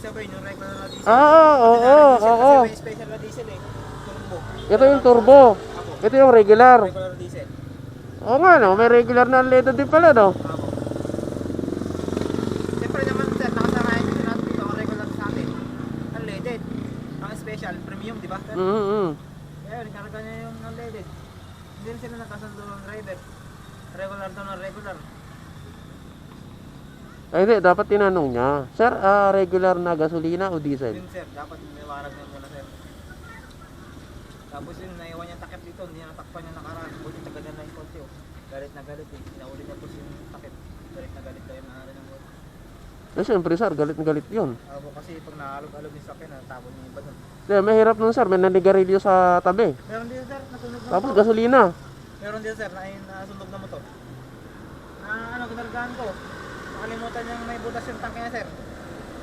sabay yung regular na diesel. Ah, oo, diesel, oo. Kasi may special na diesel eh. Turbo. Ito yung turbo. Apo. Ito yung regular. Regular diesel. Oo nga no, may regular na unleaded din pala no. Apo. Siyempre naman sir, nakasanayan kasi natin dito ang regular sa atin. Unleaded. Ang special, premium, di ba? sir? Mm -hmm. Kaya yun, karga niya yung unleaded. Hindi rin sila nakasundo ng driver. Regular to na regular. Ay hindi, dapat tinanong niya. Sir, ah, regular na gasolina o diesel? Yun sir, dapat may warag nyo muna sir. Tapos yun, naiwan niya takip dito, hindi na natakpan niya nakaraan. Buti tagadan na yung kotse oh. Galit na galit eh. Inauli na po yung takip. Galit na galit tayo na ng kotse. Eh syempre sir, galit na galit yun. Ako kasi pag naalog-alog yung sakyan, natapon niya yung iba doon. Hindi, mahirap nun sir, may nanigarilyo sa tabi. Meron din sir, nasunog na Tapos motor. gasolina. Meron din sir, na nasunog na motor. Na ano, kinargahan ko. Nakalimutan niyang may butas yung tangke niya sir.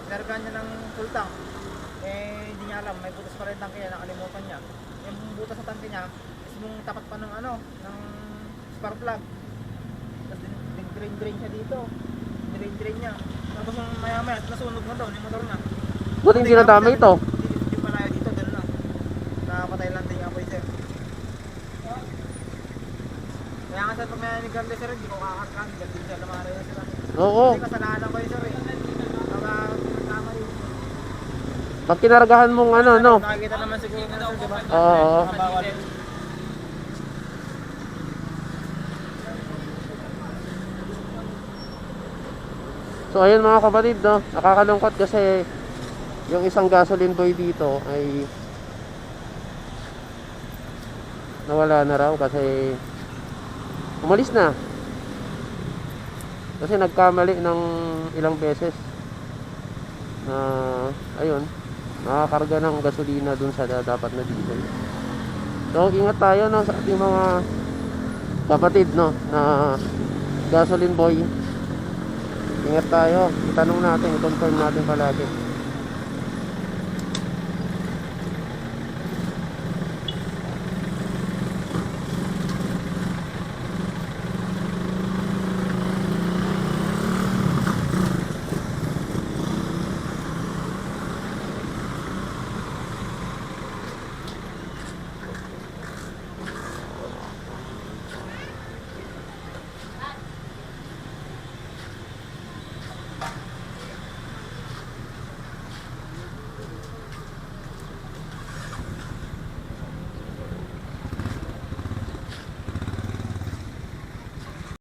Kinargahan niya ng full tank. Eh, hindi niya alam, may butas pa rin yung tangke niya, nakalimutan niya. Yung butas sa tangke niya, is nung tapat pa ng ano, ng spark plug. Tapos din- drain drain siya dito. Drain drain niya. Tapos nung maya maya, nasunog na daw yung motor niya. Buti hindi nadamay ito. Hindi, hindi pa tayo dito, doon lang. Nakapatay lang din yung apoy sir. Kaya nga sir, pag may nigarle sir, hindi ko kakarkan. Hindi siya lamara yun sir. Oo. Kasi kasalanan ko yun sir eh. Baka tama yun. Pag kinargahan mong ano, no? Nakikita naman siguro na sir, di ba? Oo. Bawal. So ayun mga kapatid, no? Nakakalungkot kasi yung isang gasoline boy dito ay nawala na raw kasi umalis na. Kasi nagkamali ng ilang beses na ayun, nakakarga ng gasolina dun sa da- dapat na diesel. So ingat tayo no sa ating mga kapatid no na gasoline boy. Ingat tayo. Itanong natin, i-confirm natin palagi.